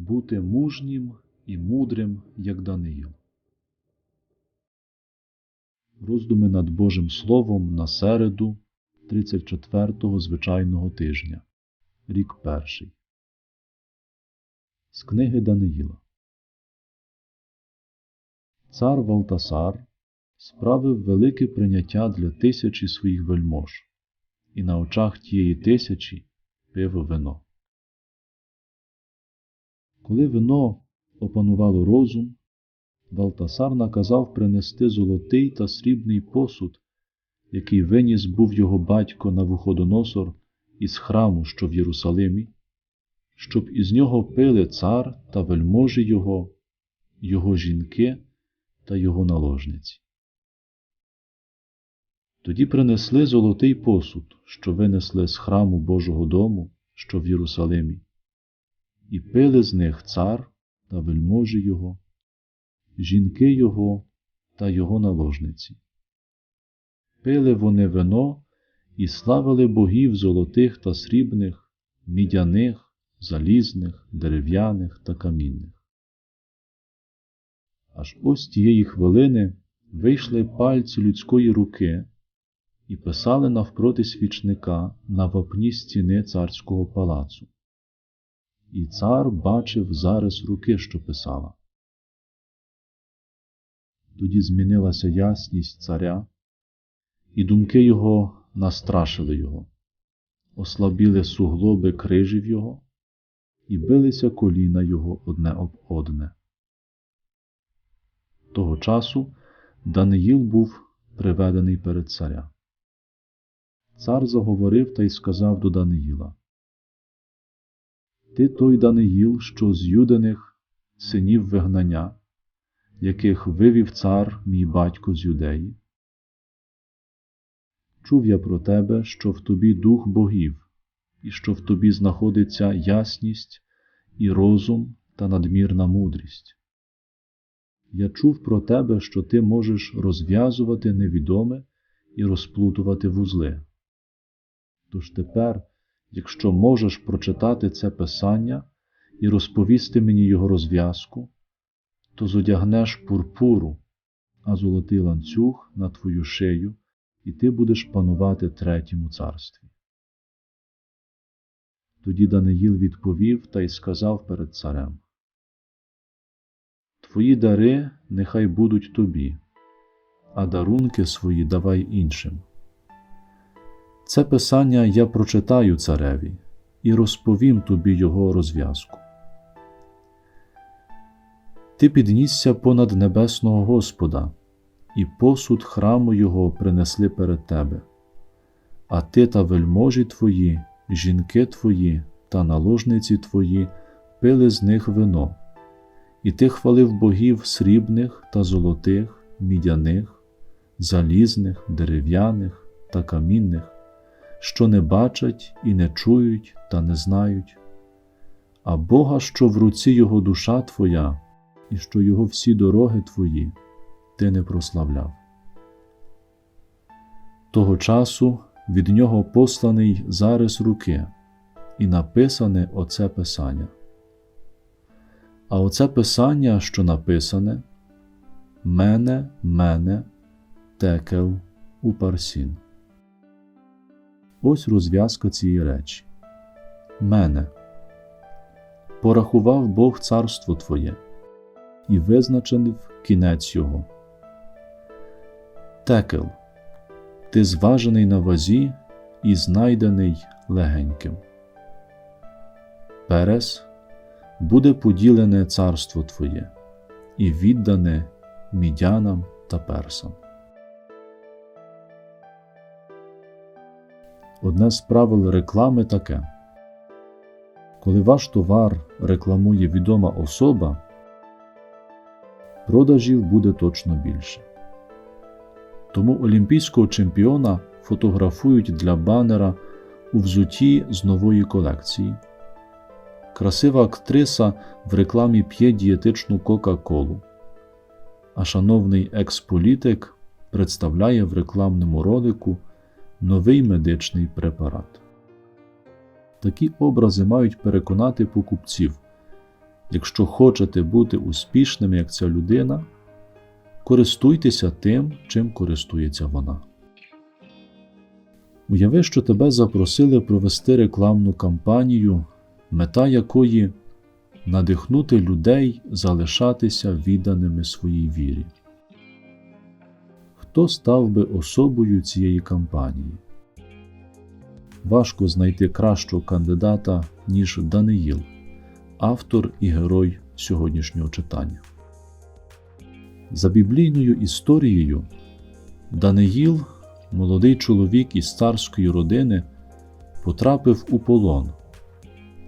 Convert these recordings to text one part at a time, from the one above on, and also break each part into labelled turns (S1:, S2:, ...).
S1: бути мужнім і мудрим, як Даниїл. Роздуми над Божим Словом на середу 34-го звичайного тижня, рік перший. З книги Даниїла. Цар Валтасар справив велике прийняття для тисячі своїх вельмож, і на очах тієї тисячі пив вино. Коли вино опанувало розум, Валтасар наказав принести золотий та срібний посуд, який виніс був його батько Навуходоносор із храму, що в Єрусалимі, щоб із нього пили цар та вельможі його, його жінки та його наложниці. Тоді принесли золотий посуд, що винесли з храму Божого дому, що в Єрусалимі, і пили з них цар та вельможі його, жінки його та його наложниці. Пили вони вино і славили богів золотих та срібних, мідяних, залізних, дерев'яних та камінних. Аж ось тієї хвилини вийшли пальці людської руки і писали навпроти свічника на вапні стіни царського палацу. І цар бачив зарис руки, що писала. Тоді змінилася ясність царя, і думки його настрашили його, ослабіли суглоби крижів його, і билися коліна його одне об одне. Того часу Даниїл був приведений перед царя. Цар заговорив та й сказав до Даниїла Ти той Даниїл, що з юдених синів вигнання, яких вивів цар мій батько з юдеї. Чув я про тебе, що в тобі дух богів, і що в тобі знаходиться ясність і розум та надмірна мудрість. Я чув про тебе, що ти можеш розв'язувати невідоме і розплутувати вузли. Тож тепер, якщо можеш прочитати це писання і розповісти мені його розв'язку, то зодягнеш пурпуру, а золотий ланцюг на твою шию, і ти будеш панувати третьому царстві. Тоді Даниїл відповів та й сказав перед царем Твої дари нехай будуть тобі, а дарунки свої давай іншим. Це писання я прочитаю цареві і розповім тобі його розв'язку. Ти піднісся понад небесного Господа, і посуд храму Його принесли перед тебе, а ти та вельможі твої, жінки твої та наложниці твої пили з них вино, і ти хвалив богів срібних та золотих, мідяних, залізних, дерев'яних та камінних що не бачать і не чують та не знають, а Бога, що в руці Його душа Твоя, і що Його всі дороги Твої, Ти не прославляв. Того часу від нього посланий зарис руки, і написане оце Писання. А оце Писання, що написане, мене, мене, текел у парсін. Ось розв'язка цієї речі. Мене. Порахував Бог царство Твоє і визначив кінець його. Текел. Ти зважений на вазі і знайдений легеньким. Перес буде поділене царство Твоє і віддане мідянам та персам. Одне з правил реклами таке: коли ваш товар рекламує відома особа, продажів буде точно більше. Тому олімпійського чемпіона фотографують для банера у взуті з нової колекції. Красива актриса в рекламі п'є дієтичну Кока-Колу, а шановний експолітик представляє в рекламному ролику новий медичний препарат. Такі образи мають переконати покупців, Якщо хочете бути успішними, як ця людина, користуйтеся тим, чим користується вона. Уяви, що тебе запросили провести рекламну кампанію, мета якої надихнути людей залишатися відданими своїй вірі. Хто став би особою цієї кампанії? Важко знайти кращого кандидата, ніж Даниїл, автор і герой сьогоднішнього читання. За біблійною історією, Даниїл, молодий чоловік із царської родини, потрапив у полон.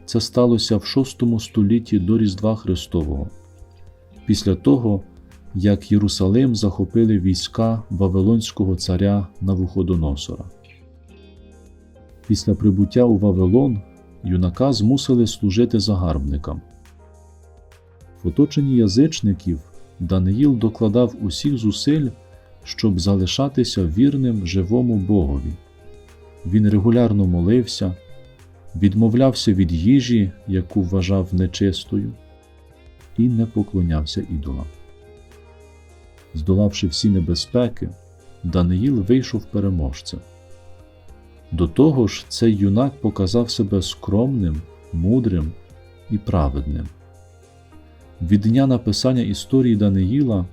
S1: Це сталося в VI столітті до Різдва Христового, після того, як Єрусалим захопили війська Вавилонського царя Навуходоносора. Після прибуття у Вавилон юнака змусили служити загарбникам. В оточенні язичників Даниїл докладав усіх зусиль, щоб залишатися вірним живому Богові. Він регулярно молився, відмовлявся від їжі, яку вважав нечистою, і не поклонявся ідолам. Здолавши всі небезпеки, Даниїл вийшов переможцем. До того ж, цей юнак показав себе скромним, мудрим і праведним. Від дня написання історії Даниїла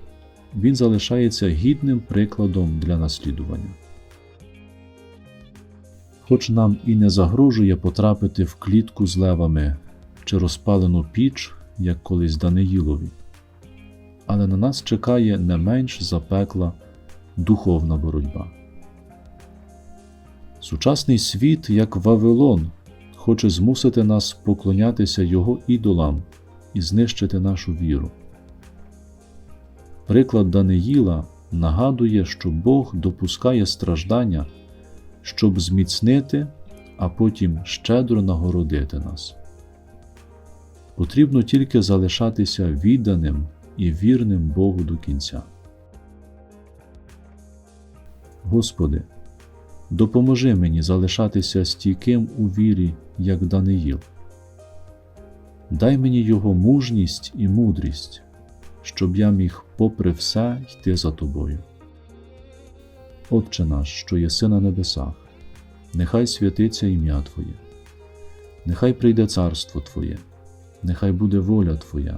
S1: він залишається гідним прикладом для наслідування. Хоч нам і не загрожує потрапити в клітку з левами чи розпалену піч, як колись Даниїлові, але на нас чекає не менш запекла духовна боротьба. Сучасний світ, як Вавилон, хоче змусити нас поклонятися його ідолам і знищити нашу віру. Приклад Даниїла нагадує, що Бог допускає страждання, щоб зміцнити, а потім щедро нагородити нас. Потрібно тільки залишатися відданим і вірним Богу до кінця. Господи, допоможи мені залишатися стійким у вірі, як Даниїл. Дай мені його мужність і мудрість, щоб я міг, попри все, йти за тобою. Отче наш, що єси на небесах, нехай святиться ім'я Твоє, нехай прийде царство Твоє, нехай буде воля Твоя,